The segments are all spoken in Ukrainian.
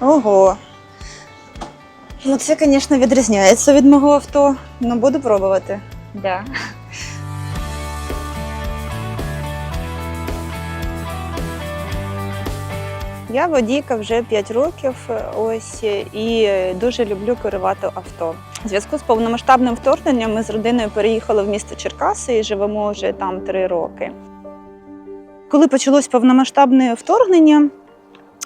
Ого. Ну, це, звісно, відрізняється від мого авто. Ну, буду пробувати. Да. Я водійка вже 5 років, ось і дуже люблю керувати авто. У зв'язку з повномасштабним вторгненням ми з родиною переїхали в місто Черкаси і живемо вже там 3 роки. Коли почалось повномасштабне вторгнення,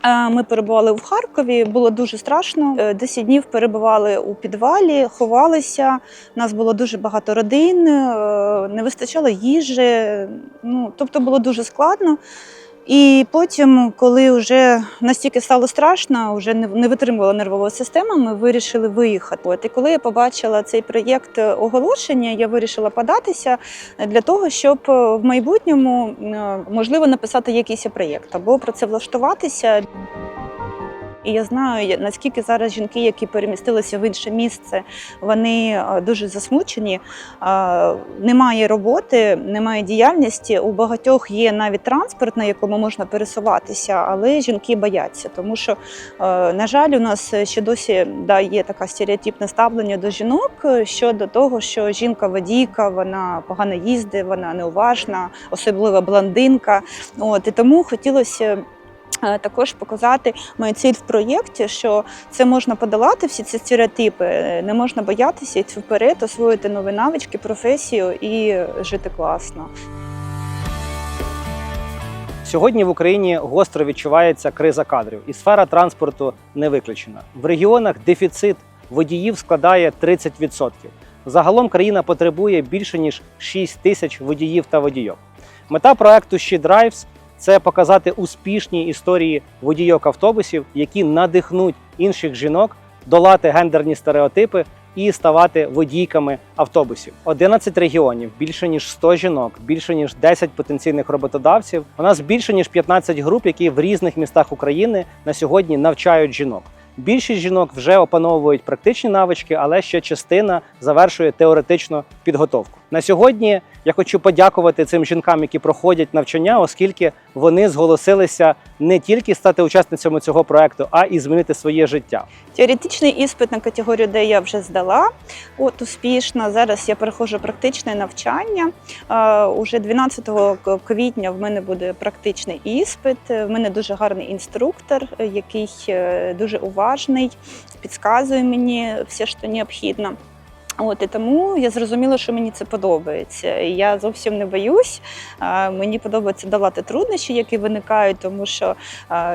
ми перебували в Харкові, було дуже страшно. Десять 10 днів перебували у підвалі, ховалися. У нас було дуже багато родин, е, не вистачало їжі. Ну, тобто було дуже складно. І потім, коли вже настільки стало страшно, вже не, витримувала нервова система, ми вирішили виїхати. От і коли я побачила цей проєкт оголошення, я вирішила податися для того, щоб в майбутньому е, можливо написати якийсь проєкт або працевлаштуватися. І я знаю, наскільки зараз жінки, які перемістилися в інше місце, вони е, дуже засмучені. Е, Немає роботи, немає діяльності. У багатьох є навіть транспорт, на якому можна пересуватися, але жінки бояться, тому що, е, на жаль, у нас ще досі да, є таке стереотипне ставлення до жінок щодо того, що жінка водійка, вона погано їздить, вона неуважна, особливо блондинка. От і тому хотілося. Е, Також показати мою ціль в проєкті, що це можна подолати всі ці стереотипи, е, не можна боятися йти вперед, освоїти нові навички, професію і жити класно. Сьогодні в Україні гостро відчувається криза кадрів, і сфера транспорту не виключена. В регіонах дефіцит водіїв складає 30%. Загалом країна потребує більше ніж 6 тисяч водіїв та водійок. Мета проекту She Drives – це показати успішні історії водійок автобусів, які надихнуть інших жінок долати гендерні стереотипи і ставати водійками автобусів. 11 регіонів, більше ніж 100 жінок, більше ніж 10 потенційних роботодавців. У нас більше ніж 15 груп, які в різних містах України на сьогодні навчають жінок. Більшість жінок вже опановують практичні навички, але ще частина завершує теоретичну підготовку. На сьогодні я хочу подякувати цим жінкам, які проходять навчання, оскільки вони зголосилися не тільки стати учасницями цього проекту, а і змінити своє життя. Теоретичний іспит на категорію Д я вже здала. От успішно. Зараз я переходжу практичне навчання. Уже 12 квітня в мене буде практичний іспит. В мене дуже гарний інструктор, який е, дуже уважний, підказує мені все, що необхідно. От і тому я зрозуміла, що мені це подобається. Я зовсім не боюсь. Мені подобається долати труднощі, які виникають, тому що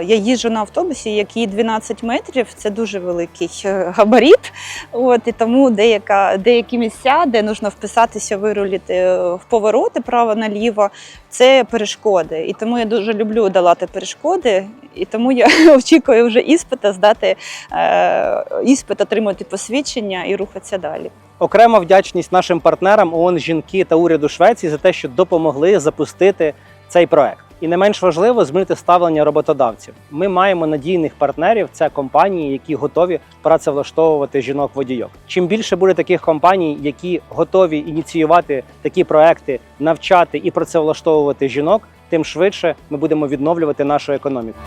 я їжджу на автобусі, який 12 метрів. Це дуже великий е, габарит. От і тому деяка деякі місця, де потрібно вписатися, вирулити е, в повороти право-наліво, це перешкоди. І тому я дуже люблю долати перешкоди. І тому я очікую вже іспита, здати е, іспит, отримати посвідчення і рухатися далі. Окрема вдячність нашим партнерам ООН жінки та уряду Швеції за те, що допомогли запустити цей проект. І не менш важливо змінити ставлення роботодавців. Ми маємо надійних партнерів. Це компанії, які готові працевлаштовувати жінок водійок. Чим більше буде таких компаній, які готові ініціювати такі проекти, навчати і працевлаштовувати жінок, тим швидше ми будемо відновлювати нашу економіку.